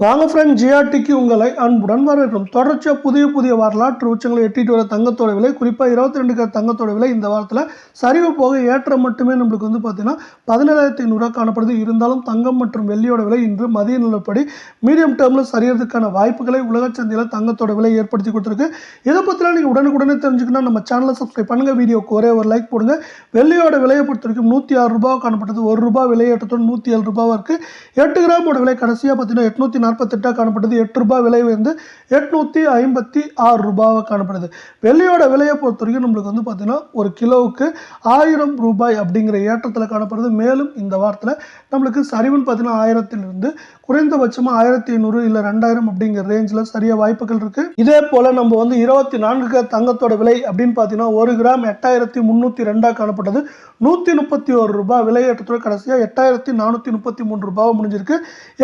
வாங்க ஃப்ரெண்ட் ஜிஆர்டிக்கு உங்களை அன்புடன் வரவேற்கும் தொடர்ச்சியாக புதிய புதிய வரலாற்று உச்சங்களை எட்டிட்டு வர தங்கத்தோட விலை குறிப்பாக இருபத்தி ரெண்டு கிராம் தங்கத்தோட விலை இந்த வாரத்தில் சரிவு போக ஏற்றம் மட்டுமே நம்மளுக்கு வந்து பார்த்தீங்கன்னா பதினேழாயிரத்தி ஐநூறுரூவா காணப்படுது. இருந்தாலும் தங்கம் மற்றும் வெள்ளியோட விலை இன்று மதிய நிலப்படி மீடியம் டேர்மில் சரியறதுக்கான வாய்ப்புகளை உலக சந்தையில் தங்கத்தோட விலை ஏற்படுத்தி கொடுத்துருக்கு. இதை பற்றிலாம் நீங்கள் உடனுக்குடனே தெரிஞ்சுக்கணும் நம்ம சேனலை சப்ஸ்கிரைப் பண்ணுங்கள் வீடியோக்கு ஒரே ஒரு லைக் போடுங்க. வெள்ளியோட விலையை பொறுத்த வரைக்கும் நூற்றி ஆறு ரூபாய் காணப்பட்டது. ஒரு ரூபாய் விலையேற்றத்தோடு நூற்றி ஏழு ரூபாவாக இருக்குது எட்டு கிராமோட விலை கடைசியாக பார்த்தீங்கன்னா எட்நூற்றி நாற்பத்தெட்டாக காணப்பட்டது எட்டு ரூபாய் விலை வந்து எட்நூற்றி ஐம்பத்தி ஆறு ரூபாவாக காணப்படுது. வெள்ளியோட விலையை பொறுத்த வரைக்கும் நம்மளுக்கு வந்து பார்த்திங்கன்னா ஒரு கிலோவுக்கு ஆயிரம் ரூபாய் அப்படிங்கிற ஏற்றத்தில் காணப்படுது. மேலும் இந்த வாரத்தில் நம்மளுக்கு சரிவுன்னு பார்த்தீங்கன்னா ஆயிரத்திலிருந்து குறைந்தபட்சமாக ஆயிரத்தி ஐநூறு இல்லை ரெண்டாயிரம் அப்படிங்கிற ரேஞ்சில் சரியாக வாய்ப்புகள் இருக்குது இதே போல் நம்ம வந்து இருபத்தி நான்கு தங்கத்தோட விலை அப்படின்னு பார்த்தீங்கன்னா ஒரு கிராம் எட்டாயிரத்தி முந்நூற்றி ரெண்டாக காணப்பட்டது. நூற்றி முப்பத்தி ஒரு ரூபாய் விலையேற்றத்தோட கடைசியாக எட்டாயிரத்தி நானூற்றி முப்பத்தி மூணு ரூபாவை முடிஞ்சிருக்கு.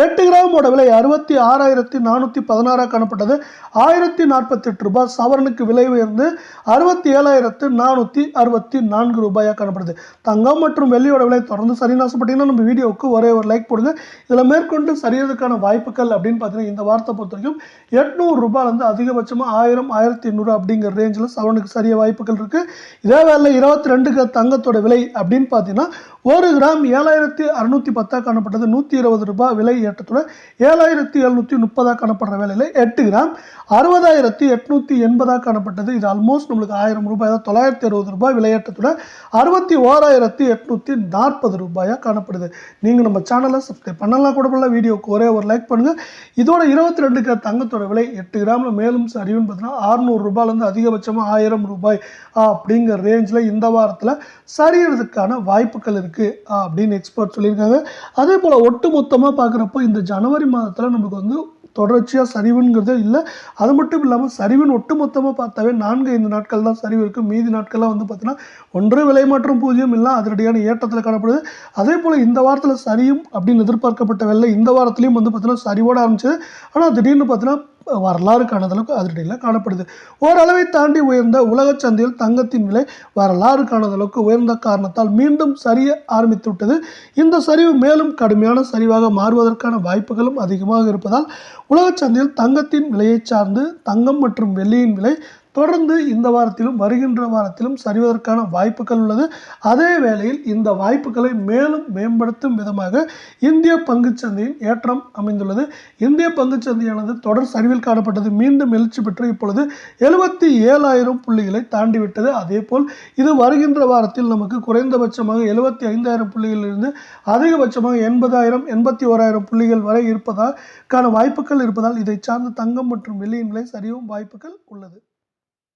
எட்டு கிராமோட விலை அறுபது அறுபத்தி ஆறாயிரத்தி நானூற்றி பதினாறாக காணப்பட்டது. ஆயிரத்தி நாற்பத்தெட்டு ரூபாய் சவரனுக்கு விலை உயர்ந்து அறுபத்தி ஏழாயிரத்து நானூற்றி அறுபத்தி நான்கு ரூபாயாக காணப்படுது. தங்கம் மற்றும் வெள்ளியோட விலை தொடர்ந்து சரின்னு ஆசைப்பட்டீங்கன்னா நம்ம வீடியோவுக்கு ஒரே ஒரு லைக் போடுங்க. இதில் மேற்கொண்டு சரியதுக்கான வாய்ப்புகள் அப்படின்னு பார்த்தீங்கன்னா இந்த வார்த்தை பொறுத்த வரைக்கும் எட்நூறு ரூபாயிலேருந்து அதிகபட்சமாக ஆயிரம் ஆயிரத்தி எண்ணூறு அப்படிங்கிற ரேஞ்சில் சவரனுக்கு சரிய வாய்ப்புகள் இருக்குது இதே வேலை இருபத்தி ரெண்டுக்கு தங்கத்தோட விலை அப்படின்னு பார்த்தீங்கன்னா ஒரு கிராம் ஏழாயிரத்தி அறுநூற்றி பத்தாக காணப்பட்டது. நூற்றி இருபது ரூபாய் விலை ஏற்றத்துடன் ஏழாயிரத்தி எழுநூற்றி முப்பதாக காணப்படுற வேலையில் எட்டு கிராம் அறுபதாயிரத்தி எட்நூற்றி எண்பதாக காணப்பட்டது. இது ஆல்மோஸ்ட் நம்மளுக்கு ஆயிரம் ரூபாய் தான் தொள்ளாயிரத்தி அறுபது ரூபாய் விளையாட்டத்துடன் அறுபத்தி ஓராயிரத்தி எட்நூற்றி நாற்பது ரூபாயாக காணப்படுது. நீங்கள் நம்ம சேனலை சப்ஸ்கிரைப் பண்ணலாம். கூட பண்ணல வீடியோக்கு ஒரே ஒரு லைக் பண்ணுங்கள் இதோட இருபத்தி ரெண்டு கிராம் தங்கத்தோட விலை எட்டு கிராமில் மேலும் சரிவுன்னு பார்த்தீங்கன்னா அறுநூறு ரூபாயிலேருந்து அதிகபட்சமாக ஆயிரம் ரூபாய் அப்படிங்கிற ரேஞ்சில் இந்த வாரத்தில் சரியறதுக்கான வாய்ப்புகள் இருக்குது அப்படின்னு எக்ஸ்பர்ட் சொல்லியிருக்காங்க. அதே போல் ஒட்டு மொத்தமாக பார்க்குறப்போ இந்த ஜனவரி மாதத்தில் நமக்கு வந்து தொடர்ச்சியாக சரிவுங்கிறதே இல்லை. அது மட்டும் இல்லாமல் சரிவின் ஒட்டு மொத்தமாக பார்த்தாவே நான்கு ஐந்து நாட்கள் தான் சரிவு இருக்குது மீதி நாட்கள்லாம் வந்து பார்த்தீங்கன்னா ஒன்று விலை மாற்றம் பூஜ்ஜியம் இல்லை அதிரடியான ஏற்றத்தில் காணப்படுது. அதே போல் இந்த வாரத்தில் சரியும் அப்படின்னு எதிர்பார்க்கப்பட்ட வெள்ளை இந்த வாரத்துலேயும் வந்து பார்த்தீங்கன்னா சரிவோட ஆரம்பிச்சது. ஆனால் திடீர்னு பார்த்தீங்கன்னா வரலாறு காணாத அளவுக்கு அதிரடியில் காணப்படுது. ஓரளவை தாண்டி உயர்ந்த உலக சந்தையில் தங்கத்தின் விலை வரலாறு காணாத அளவுக்கு உயர்ந்த காரணத்தால் மீண்டும் சரிய ஆரம்பித்து விட்டது. இந்த சரிவு மேலும் கடுமையான சரிவாக மாறுவதற்கான வாய்ப்புகளும் அதிகமாக இருப்பதால் உலகச் சந்தையில் தங்கத்தின் விலையை சார்ந்து தங்கம் மற்றும் வெள்ளியின் விலை தொடர்ந்து இந்த வாரத்திலும் வருகின்ற வாரத்திலும் சரிவதற்கான வாய்ப்புகள் உள்ளது. அதே வேளையில் இந்த வாய்ப்புகளை மேலும் மேம்படுத்தும் விதமாக இந்திய பங்குச்சந்தையின் ஏற்றம் அமைந்துள்ளது. இந்திய பங்குச்சந்தையானது தொடர் சரிவில் காணப்பட்டது. மீண்டும் எழுச்சி பெற்று இப்பொழுது எழுபத்தி ஏழாயிரம் புள்ளிகளை தாண்டிவிட்டது. அதேபோல் இது வருகின்ற வாரத்தில் நமக்கு குறைந்தபட்சமாக எழுபத்தி ஐந்தாயிரம் புள்ளிகளிலிருந்து அதிகபட்சமாக எண்பதாயிரம் எண்பத்தி ஓராயிரம் புள்ளிகள் வரை இருப்பதால் கான வாய்ப்புகள் இருப்பதால் இதை சார்ந்த தங்கம் மற்றும் வெள்ளியின் விலை சரியும் வாய்ப்புகள் உள்ளது.